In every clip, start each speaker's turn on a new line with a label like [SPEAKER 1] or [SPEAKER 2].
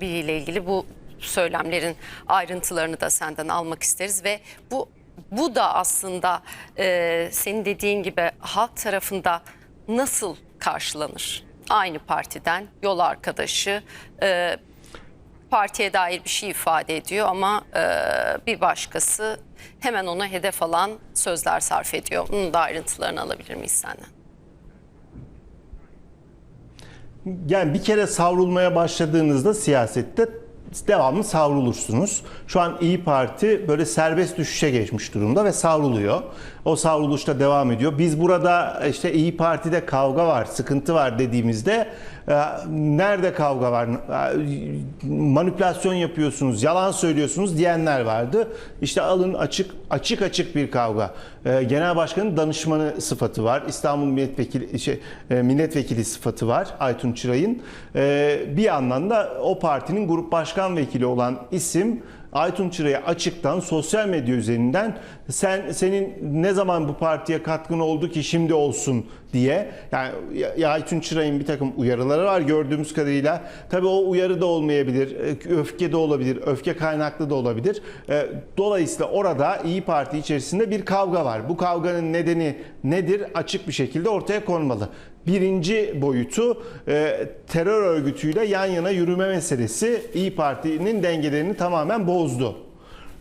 [SPEAKER 1] ile ilgili bu söylemlerin ayrıntılarını da senden almak isteriz ve bu bu da aslında e, senin dediğin gibi halk tarafında nasıl karşılanır? Aynı partiden yol arkadaşı e, partiye dair bir şey ifade ediyor ama e, bir başkası hemen ona hedef alan sözler sarf ediyor. Bunun da ayrıntılarını alabilir miyiz senden?
[SPEAKER 2] Yani bir kere savrulmaya başladığınızda siyasette devamlı savrulursunuz. Şu an İyi Parti böyle serbest düşüşe geçmiş durumda ve savruluyor. O savruluşta devam ediyor. Biz burada işte İyi Parti'de kavga var, sıkıntı var dediğimizde e, nerede kavga var? E, Manipülasyon yapıyorsunuz, yalan söylüyorsunuz diyenler vardı. İşte alın açık açık açık bir kavga. E, Genel Başkanın danışmanı sıfatı var. İstanbul Milletvekili şey, e, milletvekili sıfatı var Aytun Çıray'ın. E, Bir yandan da o partinin grup başkan vekili olan isim Aytun Çıray'a açıktan sosyal medya üzerinden sen senin ne zaman bu partiye katkın oldu ki şimdi olsun diye yani ya- Aytun Çıray'ın bir takım uyarıları var gördüğümüz kadarıyla. Tabii o uyarı da olmayabilir, e, öfke de olabilir, öfke kaynaklı da olabilir. E, Dolayısıyla orada İyi Parti içerisinde bir kavga var. Bu kavganın nedeni nedir? Açık bir şekilde ortaya konmalı. Birinci boyutu e, terör örgütüyle yan yana yürüme meselesi İyi Parti'nin dengelerini tamamen bozdu.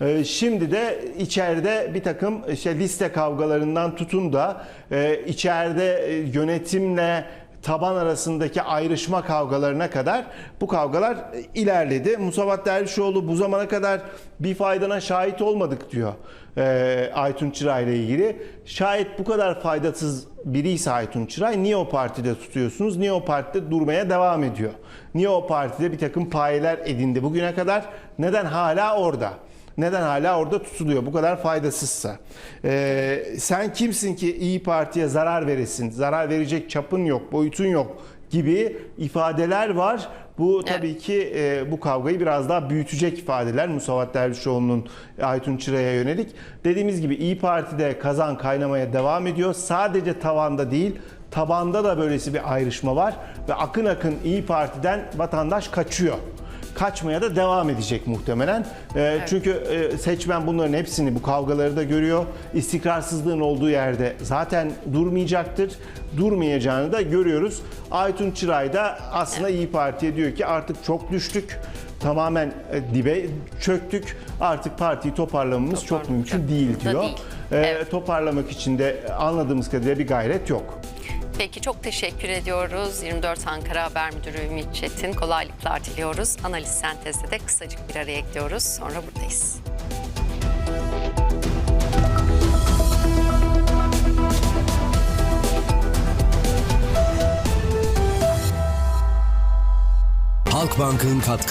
[SPEAKER 2] E, şimdi de içeride bir takım işte liste kavgalarından tutun da e, içeride e, yönetimle taban arasındaki ayrışma kavgalarına kadar bu kavgalar e, ilerledi. Musavat Dervişoğlu bu zamana kadar bir faydana şahit olmadık diyor e, Aytun Çıray ile ilgili. Şayet bu kadar faydasız biriyse Aytun Çıray niye o partide tutuyorsunuz? Niye o partide durmaya devam ediyor? Niye o partide bir takım payeler edindi bugüne kadar? Neden hala orada? Neden hala orada tutuluyor bu kadar faydasızsa? Ee, sen kimsin ki İyi Parti'ye zarar veresin? Zarar verecek çapın yok, boyutun yok gibi ifadeler var. Bu tabii ki e, bu kavgayı biraz daha büyütecek ifadeler Musavat Dervişoğlu'nun Aytun Çıra'ya yönelik. Dediğimiz gibi İyi Parti'de kazan kaynamaya devam ediyor. Sadece tavanda değil, tabanda da böylesi bir ayrışma var ve akın akın İyi Parti'den vatandaş kaçıyor kaçmaya da devam edecek muhtemelen. Ee, Çünkü e, seçmen bunların hepsini, bu kavgaları da görüyor. İstikrarsızlığın olduğu yerde zaten durmayacaktır. Durmayacağını da görüyoruz. Aytun Çıray da aslında İyi Parti'ye diyor ki artık çok düştük. Tamamen e, dibe çöktük. Artık partiyi toparlamamız çok mümkün değil diyor.
[SPEAKER 1] değil.
[SPEAKER 2] Ee,
[SPEAKER 1] Evet.
[SPEAKER 2] Toparlamak için de anladığımız kadarıyla bir gayret yok.
[SPEAKER 1] Peki çok teşekkür ediyoruz. 24 Ankara Haber Müdürü Ümit Çetin. Kolaylıklar diliyoruz. Analiz sentezde de kısacık bir araya gidiyoruz. Sonra buradayız.
[SPEAKER 3] Halkbank'ın katkı